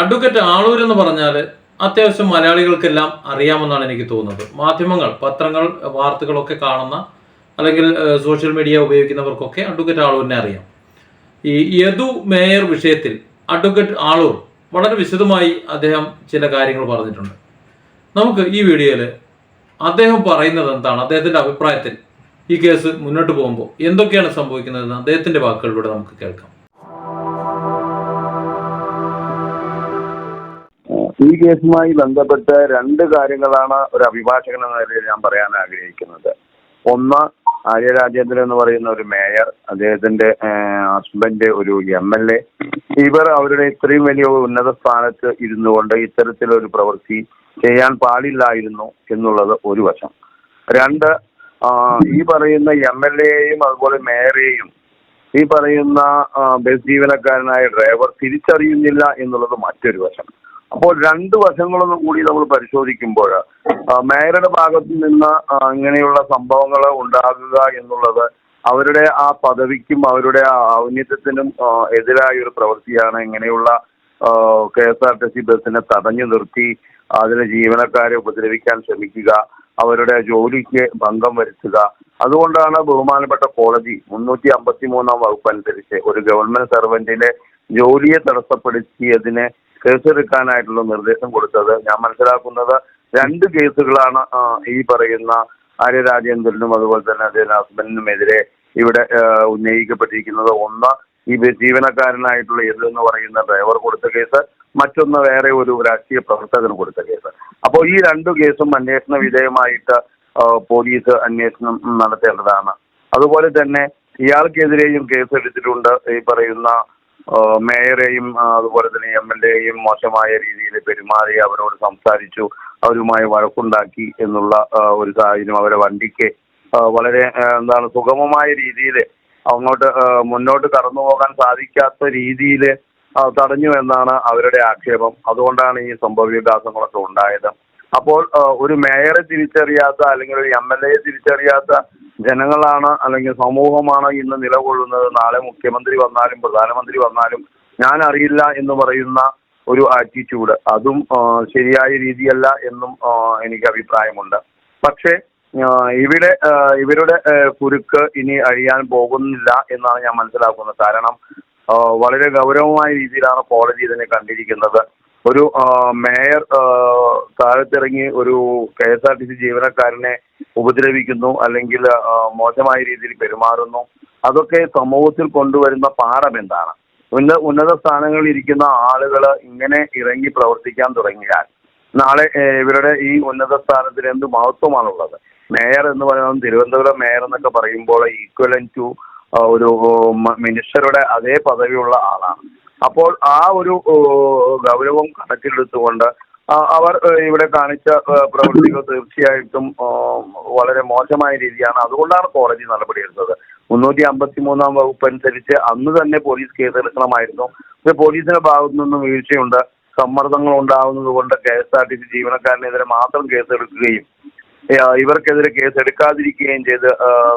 Advocate Aloor എന്ന് പറഞ്ഞാൽ അത്യാവശ്യം മലയാളികൾക്കെല്ലാം അറിയാമെന്നാണ് എനിക്ക് തോന്നുന്നത്. മാധ്യമങ്ങൾ പത്രങ്ങൾ വാർത്തകളൊക്കെ കാണുന്ന അല്ലെങ്കിൽ സോഷ്യൽ മീഡിയ ഉപയോഗിക്കുന്നവർക്കൊക്കെ അഡ്വക്കേറ്റ് ആളൂരിനെ അറിയാം. ഈ യദു മേയർ വിഷയത്തിൽ അഡ്വക്കേറ്റ് ആളൂർ വളരെ വിശദമായി അദ്ദേഹം ചില കാര്യങ്ങൾ പറഞ്ഞിട്ടുണ്ട്. നമുക്ക് ഈ വീഡിയോയിൽ അദ്ദേഹം പറയുന്നത് എന്താണ്? അദ്ദേഹത്തിന്റെ അഭിപ്രായത്തിൽ ഈ കേസ് മുന്നോട്ട് പോകുമ്പോൾ എന്തൊക്കെയാണ് സംഭവിക്കുന്നതെന്ന് അദ്ദേഹത്തിന്റെ വാക്കുകളിലൂടെ നമുക്ക് കേൾക്കാം. ഈ കേസുമായി ബന്ധപ്പെട്ട് രണ്ട് കാര്യങ്ങളാണ് ഒരു അഭിഭാഷകൻ എന്ന നിലയിൽ ഞാൻ പറയാൻ ആഗ്രഹിക്കുന്നത്. ഒന്ന് ആര്യ രാജേന്ദ്രൻ എന്ന് പറയുന്ന ഒരു മേയർ അദ്ദേഹത്തിന്റെ ഹസ്ബൻഡ് ഒരു എം എൽ എ ഇവർ അവരുടെ ഇത്രയും വലിയ ഉന്നത സ്ഥാനത്ത് ഇരുന്നു കൊണ്ട് ഇത്തരത്തിലൊരു പ്രവൃത്തി ചെയ്യാൻ പാടില്ലായിരുന്നു എന്നുള്ളത് ഒരു വശം. രണ്ട് ഈ പറയുന്ന എം എൽ എയും അതുപോലെ മേയറെയും ഈ പറയുന്ന ബസ് ജീവനക്കാരനായ ഡ്രൈവർ തിരിച്ചറിയുന്നില്ല എന്നുള്ളത് മറ്റൊരു വശം. അപ്പോൾ രണ്ട് വശങ്ങളൊന്നും കൂടി നമ്മൾ പരിശോധിക്കുമ്പോൾ മേയറുടെ ഭാഗത്ത് നിന്ന് ഇങ്ങനെയുള്ള സംഭവങ്ങൾ ഉണ്ടാകുക എന്നുള്ളത് അവരുടെ ആ പദവിക്കും അവരുടെ ആ ഔന്നിത്യത്തിനും എതിരായ ഒരു പ്രവൃത്തിയാണ്. ഇങ്ങനെയുള്ള K S R T C ബസ്സിനെ തടഞ്ഞു നിർത്തി അതിലെ ജീവനക്കാരെ ഉപദ്രവിക്കാൻ ശ്രമിക്കുക അവരുടെ ജോലിക്ക് ഭംഗം വരുത്തുക. അതുകൊണ്ടാണ് ബഹുമാനപ്പെട്ട കോടതി മുന്നൂറ്റി അമ്പത്തി മൂന്നാം വകുപ്പ് അനുസരിച്ച് ഒരു ഗവൺമെന്റ് സർവന്റിന്റെ ജോലിയെ തടസ്സപ്പെടുത്തിയതിനെ കേസെടുക്കാനായിട്ടുള്ള നിർദ്ദേശം കൊടുത്തത്. ഞാൻ മനസ്സിലാക്കുന്നത് രണ്ട് കേസുകളാണ് ഈ പറയുന്ന ആര്യ രാജേന്ദ്രനും അതുപോലെ തന്നെ അദ്ദേഹം ഹസ്ബൻഡിനുമെതിരെ ഇവിടെ ഉന്നയിക്കപ്പെട്ടിരിക്കുന്നത്. ഒന്ന് ഈ ജീവനക്കാരനായിട്ടുള്ള എതിർ എന്ന് പറയുന്ന ഡ്രൈവർ കൊടുത്ത കേസ് മറ്റൊന്ന് വേറെ ഒരു രാഷ്ട്രീയ പ്രവർത്തകന് കൊടുത്ത കേസ്. അപ്പോൾ ഈ രണ്ടു കേസും അന്വേഷണ വിധേയമായിട്ട് പോലീസ് അന്വേഷണം നടത്തേണ്ടതാണ്. അതുപോലെ തന്നെ ഇയാൾക്കെതിരെയും കേസെടുത്തിട്ടുണ്ട് ഈ പറയുന്ന മേയറെയും അതുപോലെ തന്നെ എം എൽ എയും മോശമായ രീതിയിൽ പെരുമാറി അവരോട് സംസാരിച്ചു അവരുമായി വഴക്കുണ്ടാക്കി എന്നുള്ള ഒരു സാഹചര്യം അവരെ വണ്ടിക്ക് വളരെ എന്താണ് സുഗമമായ രീതിയിൽ അങ്ങോട്ട് മുന്നോട്ട് കടന്നു പോകാൻ സാധിക്കാത്ത രീതിയിൽ തടഞ്ഞു എന്നാണ് അവരുടെ ആക്ഷേപം. അതുകൊണ്ടാണ് ഈ സംഭവ വികാസങ്ങളൊക്കെ ഉണ്ടായത്. അപ്പോൾ ഒരു മേയറെ തിരിച്ചറിയാത്ത അല്ലെങ്കിൽ ഒരു എം എൽ എയെ തിരിച്ചറിയാത്ത ജനങ്ങളാണ് അല്ലെങ്കിൽ സമൂഹമാണ് ഇന്ന് നിലകൊള്ളുന്നത്. നാളെ മുഖ്യമന്ത്രി വന്നാലും പ്രധാനമന്ത്രി വന്നാലും ഞാൻ അറിയില്ല എന്ന് പറയുന്ന ഒരു ആറ്റിറ്റ്യൂഡ് അതും ശരിയായ രീതിയല്ല എന്നും എനിക്ക് അഭിപ്രായമുണ്ട്. പക്ഷേ ഇവിടെ ഇവരുടെ കുരുക്ക് ഇനി അഴിയാൻ പോകുന്നില്ല എന്നാണ് ഞാൻ മനസ്സിലാക്കുന്നത്. കാരണം വളരെ ഗൗരവമായ രീതിയിലാണ് കോടതി ഇതിനെ കണ്ടിരിക്കുന്നത്. ഒരു മേയർ താഴത്തിറങ്ങി ഒരു K S R T C ജീവനക്കാരനെ ഉപദ്രവിക്കുന്നു അല്ലെങ്കിൽ മോശമായ രീതിയിൽ പെരുമാറുന്നു. അതൊക്കെ സമൂഹത്തിൽ കൊണ്ടുവരുന്ന പാഠം എന്താണ്? ഉന്ന ഉന്നത സ്ഥാനങ്ങളിൽ ഇരിക്കുന്ന ആളുകൾ ഇങ്ങനെ ഇറങ്ങി പ്രവർത്തിക്കാൻ തുടങ്ങിയാൽ നാളെ ഇവരുടെ ഈ ഉന്നത സ്ഥാനത്തിന് എന്ത് മഹത്വമാണുള്ളത്? മേയർ എന്ന് പറയുന്നത് തിരുവനന്തപുരം മേയർ എന്നൊക്കെ പറയുമ്പോൾ ഈക്വലൻ ടു ഒരു മിനിസ്റ്ററുടെ അതേ പദവിയുള്ള ആളാണ്. അപ്പോൾ ആ ഒരു ഗൗരവം കണക്കിലെടുത്തുകൊണ്ട് അവർ ഇവിടെ കാണിച്ച പ്രവൃത്തികൾ തീർച്ചയായിട്ടും വളരെ മോശമായ രീതിയാണ്. അതുകൊണ്ടാണ് കോടതി നടപടിയെടുത്തത് മുന്നൂറ്റി അമ്പത്തി മൂന്നാം വകുപ്പ് അനുസരിച്ച് അന്ന് തന്നെ പോലീസ് കേസെടുക്കണമായിരുന്നു. പക്ഷെ പോലീസിന്റെ ഭാഗത്തു നിന്നും വീഴ്ചയുണ്ട്. സമ്മർദ്ദങ്ങൾ ഉണ്ടാകുന്നത് കൊണ്ട് K S R T C ജീവനക്കാരനെതിരെ മാത്രം കേസെടുക്കുകയും ഇവർക്കെതിരെ കേസെടുക്കാതിരിക്കുകയും ചെയ്ത്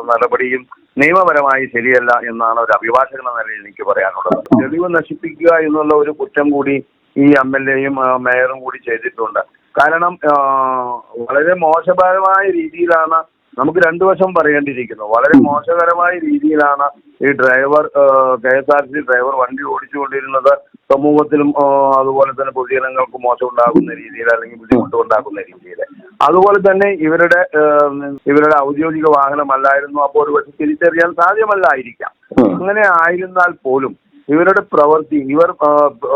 നടപടിയും നിയമപരമായി ശരിയല്ല എന്നാണ് ഒരു അഭിഭാഷകൻ എന്ന നിലയിൽ എനിക്ക് പറയാനുള്ളത്. തെളിവ് നശിപ്പിക്കുക എന്നുള്ള ഒരു കുറ്റം കൂടി ഈ എം എൽ എയും മേയറും കൂടി ചെയ്തിട്ടുണ്ട്. കാരണം വളരെ മോശപരമായ രീതിയിലാണ് നമുക്ക് രണ്ടു വശം പറയേണ്ടിയിരിക്കുന്നു. വളരെ മോശകരമായ രീതിയിലാണ് ഈ driver K S R C driver വണ്ടി ഓടിച്ചുകൊണ്ടിരുന്നത്. സമൂഹത്തിലും അതുപോലെ തന്നെ പൊതുജനങ്ങൾക്ക് മോശം ഉണ്ടാകുന്ന രീതിയിൽ അല്ലെങ്കിൽ ബുദ്ധിമുട്ട് ഉണ്ടാക്കുന്ന രീതിയിൽ. അതുപോലെ തന്നെ ഇവരുടെ ഇവരുടെ ഔദ്യോഗിക വാഹനമല്ലായിരുന്നു. അപ്പോൾ ഒരു പക്ഷെ തിരിച്ചറിയാൻ സാധ്യമല്ലായിരിക്കാം. അങ്ങനെ ആയിരുന്നാൽ പോലും ഇവരുടെ പ്രവൃത്തി ഇവർ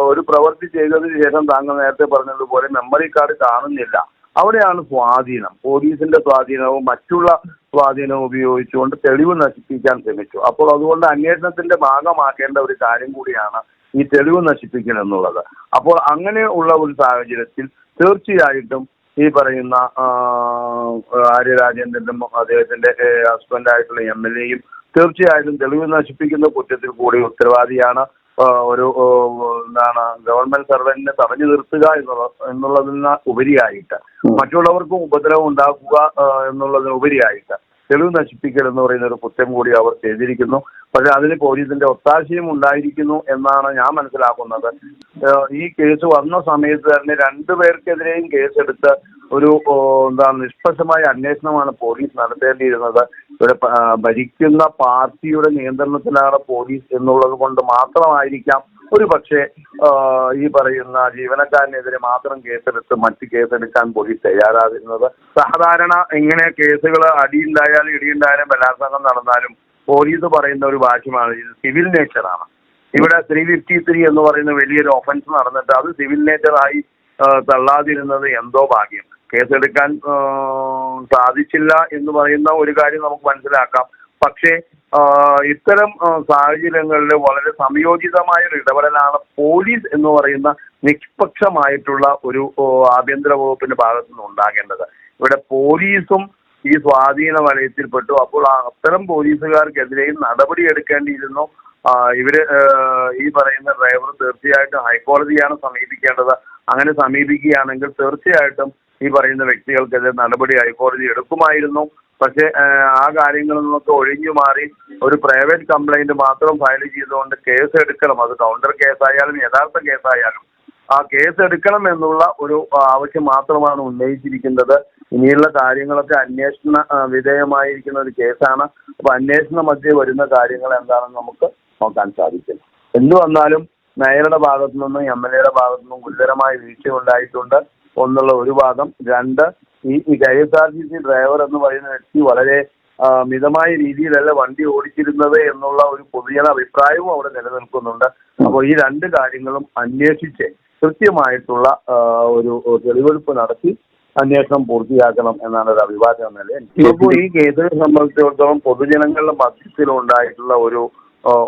ഒരു പ്രവൃത്തി ചെയ്തതിന് ശേഷം താങ്കൾ നേരത്തെ പറഞ്ഞതുപോലെ മെമ്മറി കാർഡ് കാണുന്നില്ല. അവിടെയാണ് സ്വാധീനം. പോലീസിന്റെ സ്വാധീനവും മറ്റുള്ള സ്വാധീനവും ഉപയോഗിച്ചുകൊണ്ട് തെളിവ് നശിപ്പിക്കാൻ ശ്രമിച്ചു. അപ്പോൾ അതുകൊണ്ട് അന്വേഷണത്തിന്റെ ഭാഗമാക്കേണ്ട ഒരു കാര്യം കൂടിയാണ് ഈ തെളിവ് നശിപ്പിക്കൽ എന്നുള്ളത്. അപ്പോൾ അങ്ങനെ ഉള്ള ഒരു സാഹചര്യത്തിൽ തീർച്ചയായിട്ടും ഈ പറയുന്ന ആര്യ രാജേന്ദ്രനും അദ്ദേഹത്തിന്റെ ഹസ്ബൻഡായിട്ടുള്ള എം എൽ എയും തീർച്ചയായിട്ടും തെളിവ് നശിപ്പിക്കുന്ന കുറ്റത്തിൽ കൂടി ഉത്തരവാദിയാണ് ഒരു എന്താണ് ഗവൺമെന്റ് സർവന്റിനെ തടഞ്ഞു നിർത്തുക എന്നുള്ള എന്നുള്ളതിന് ഉപരിയായിട്ട്. മറ്റുള്ളവർക്കും ഉപദ്രവം ഉണ്ടാക്കുക എന്നുള്ളതിന് ഉപരിയായിട്ട്. തെളിവ് നശിപ്പിക്കൽ എന്ന് പറയുന്ന ഒരു കുറ്റം കൂടി അവർ ചെയ്തിരിക്കുന്നു പക്ഷെ അതിന് പോലീസിന്റെ ഒത്താശയും ഉണ്ടായിരിക്കുന്നു എന്നാണ് ഞാൻ മനസ്സിലാക്കുന്നത്. ഈ കേസ് വന്ന സമയത്ത് തന്നെ രണ്ടുപേർക്കെതിരെയും കേസെടുത്ത് ഒരു എന്താ നിഷ്പക്ഷമായ അന്വേഷണമാണ് പോലീസ് നടത്തേണ്ടിയിരുന്നത്. ഇവിടെ ഭരിക്കുന്ന പാർട്ടിയുടെ നിയന്ത്രണത്തിലാണ് പോലീസ് എന്നുള്ളത് കൊണ്ട് മാത്രമായിരിക്കാം ഒരു പക്ഷേ ഈ പറയുന്ന ജീവനക്കാരനെതിരെ മാത്രം കേസെടുത്ത് മറ്റ് കേസെടുക്കാൻ പോലീസ് തയ്യാറാകുന്നത്. സാധാരണ ഇങ്ങനെ കേസുകൾ അടിയുണ്ടായാലും ഇടിയുണ്ടായാലും ബലാത്സംഗം നടന്നാലും പോലീസ് പറയുന്ന ഒരു വാക്യമാണ് ഇത് സിവിൽ നേച്ചറാണ്. ഇവിടെ ത്രീ ഫിഫ്റ്റി ത്രീ എന്ന് പറയുന്ന വലിയൊരു ഒഫൻസ് നടന്നിട്ട് അത് സിവിൽ നേച്ചറായി തള്ളാതിരുന്നത് എന്തോ ഭാഗ്യം. കേസെടുക്കാൻ സാധിച്ചില്ല എന്ന് പറയുന്ന ഒരു കാര്യം നമുക്ക് മനസ്സിലാക്കാം. പക്ഷേ ഇത്തരം സാഹചര്യങ്ങളിൽ വളരെ സംയോജിതമായ ഒരു ഇടപെടലാണ് പോലീസ് എന്ന് പറയുന്ന നിഷ്പക്ഷമായിട്ടുള്ള ഒരു ആഭ്യന്തര വകുപ്പിന്റെ ഭാഗത്തു നിന്ന് ഉണ്ടാകേണ്ടത്. ഇവിടെ പോലീസും ഈ സ്വാധീന വലയത്തിൽപ്പെട്ടു. അപ്പോൾ അത്തരം പോലീസുകാർക്കെതിരെയും നടപടി എടുക്കേണ്ടിയിരുന്നു. ഇവർ ഈ പറയുന്ന ഡ്രൈവർ തീർച്ചയായിട്ടും ഹൈക്കോടതിയാണ് സമീപിക്കേണ്ടത്. അങ്ങനെ സമീപിക്കുകയാണെങ്കിൽ തീർച്ചയായിട്ടും ഈ പറയുന്ന വ്യക്തികൾക്കെതിരെ നടപടി ഹൈക്കോടതി എടുക്കുമായിരുന്നു. പക്ഷേ ആ, കാര്യങ്ങളിൽ നിന്നൊക്കെ ഒഴിഞ്ഞു മാറി ഒരു പ്രൈവറ്റ് കംപ്ലൈന്റ് മാത്രം ഫയൽ ചെയ്തുകൊണ്ട് കേസ് എടുക്കണം. അത് കൗണ്ടർ കേസായാലും യഥാർത്ഥ കേസായാലും. ആ കേസ് എടുക്കണം എന്നുള്ള ഒരു ആവശ്യം മാത്രമാണ് ഉന്നയിച്ചിരിക്കുന്നത്. ഇനിയുള്ള കാര്യങ്ങളൊക്കെ അന്വേഷണ വിധേയമായിരിക്കുന്ന ഒരു കേസാണ്. അപ്പൊ അന്വേഷണ മധ്യേ വരുന്ന കാര്യങ്ങൾ എന്താണെന്ന് നമുക്ക് നോക്കാൻ സാധിക്കും. എന്ത് വന്നാലും മേയറുടെ ഭാഗത്തു നിന്നും എം എൽ എയുടെ ഭാഗത്തു നിന്നും ഗുരുതരമായ വീഴ്ച ഉണ്ടായിട്ടുണ്ട് ഒന്നുള്ള ഒരു ഭാഗം രണ്ട് ഈ K S R T C driver എന്ന് പറയുന്ന വ്യക്തി വളരെ മിതമായ രീതിയിലല്ല വണ്ടി ഓടിച്ചിരുന്നത് എന്നുള്ള ഒരു പൊതുജന അഭിപ്രായവും അവിടെ നിലനിൽക്കുന്നുണ്ട്. അപ്പോൾ ഈ രണ്ട് കാര്യങ്ങളും അന്വേഷിച്ച് കൃത്യമായിട്ടുള്ള ഒരു തെളിവെടുപ്പ് നടത്തി അന്വേഷണം പൂർത്തിയാക്കണം എന്നാണ് ഒരു അഭിവാദ്യം നില ഇപ്പോൾ ഈ കേസിനെ സംബന്ധിച്ചിടത്തോളം പൊതുജനങ്ങളുടെ മധ്യത്തിലുണ്ടായിട്ടുള്ള ഒരു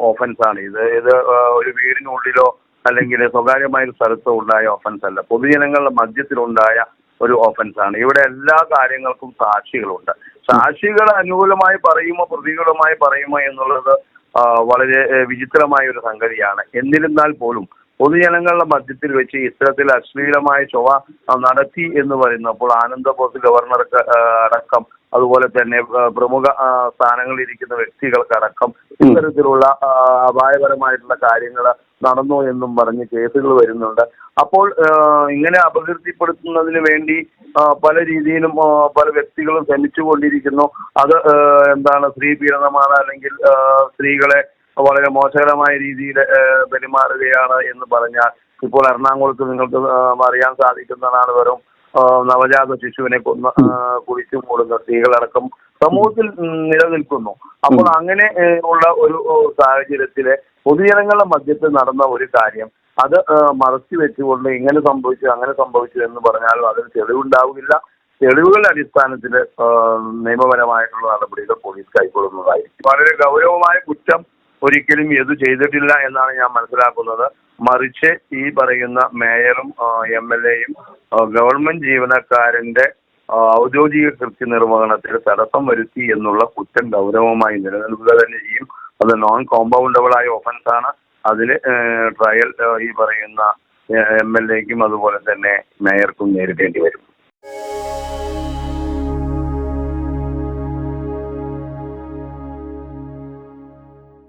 ഓഫൻസ് ആണ് ഇത്. ഇത് ഒരു വീടിനുള്ളിലോ അല്ലെങ്കിൽ സ്വകാര്യമായ ഒരു സ്ഥലത്തോ ഉണ്ടായ ഓഫൻസ് അല്ല. പൊതുജനങ്ങളുടെ മധ്യത്തിലുണ്ടായ ഒരു ഓഫൻസ് ആണ്. ഇവിടെ എല്ലാ കാര്യങ്ങൾക്കും സാക്ഷികളുണ്ട്. സാക്ഷികൾ അനുകൂലമായി പറയുമോ പ്രതികൂലമായി പറയുമോ എന്നുള്ളത് വളരെ വിചിത്രമായ ഒരു സംഗതിയാണ്. എന്നിരുന്നാൽ പോലും പൊതുജനങ്ങളുടെ മധ്യത്തിൽ വെച്ച് ഇത്തരത്തിൽ അശ്ലീലമായ ചൊവ നടത്തി എന്ന് പറയുന്നപ്പോൾ ആനന്ദബോസ് ഗവർണർക്ക് അടക്കം അതുപോലെ തന്നെ പ്രമുഖ സ്ഥാനങ്ങളിൽ ഇരിക്കുന്ന വ്യക്തികൾക്കടക്കം ഇത്തരത്തിലുള്ള അപായപരമായിട്ടുള്ള കാര്യങ്ങൾ നടന്നു എന്നും പറഞ്ഞ് കേസുകൾ വരുന്നുണ്ട്. അപ്പോൾ ഇങ്ങനെ അപകീർത്തിപ്പെടുത്തുന്നതിന് വേണ്ടി പല രീതിയിലും പല വ്യക്തികളും ശ്രമിച്ചുകൊണ്ടിരിക്കുന്നു അത് എന്താണ് സ്ത്രീ പീഡനമാണ് അല്ലെങ്കിൽ സ്ത്രീകളെ വളരെ മോശകരമായ രീതിയിൽ പെരുമാറുകയാണ് എന്ന് പറഞ്ഞാൽ ഇപ്പോൾ എറണാകുളത്ത് നിങ്ങൾക്ക് അറിയാൻ സാധിക്കുന്നതാണ് വെറും നവജാത ശിശുവിനെ കൊന്ന് കുളിച്ചു കുഴിച്ചു മൂടുന്ന സ്ത്രീകളടക്കം സമൂഹത്തിൽ നിലനിൽക്കുന്നു. അപ്പോൾ അങ്ങനെ ഉള്ള ഒരു സാഹചര്യത്തിൽ പൊതുജനങ്ങളുടെ മധ്യത്തിൽ നടന്ന ഒരു കാര്യം അത് മറച്ചു വെച്ചുകൊണ്ട് ഇങ്ങനെ സംഭവിച്ചു അങ്ങനെ സംഭവിച്ചു എന്ന് പറഞ്ഞാലും അതിന് തെളിവുണ്ടാവില്ല തെളിവുകളുടെ അടിസ്ഥാനത്തിൽ നിയമപരമായിട്ടുള്ള നടപടികൾ പോലീസ് കൈക്കൊള്ളുന്നതായിരിക്കും. വളരെ ഗൗരവമായ കുറ്റം ഒരിക്കലും ഇത് ചെയ്തിട്ടില്ല എന്നാണ് ഞാൻ മനസ്സിലാക്കുന്നത്. മറിച്ച് ഈ പറയുന്ന മേയറും എം എൽ എയും ഗവൺമെന്റ് ജീവനക്കാരന്റെ ഔദ്യോഗിക ഔദ്യോഗിക കൃത്യനിർവഹണത്തിൽ തടസ്സം വരുത്തി എന്നുള്ള കുറ്റം ഗൗരവമായി നിലനിൽക്കുക തന്നെ ചെയ്യും. അത് നോൺ കോമ്പൗണ്ടബിൾ ആയ ഒഫൻസ് ആണ്. അതിൽ ട്രയൽ ഈ പറയുന്ന എം എൽ എക്കും അതുപോലെ തന്നെ മേയർക്കും നേരിടേണ്ടി വരും.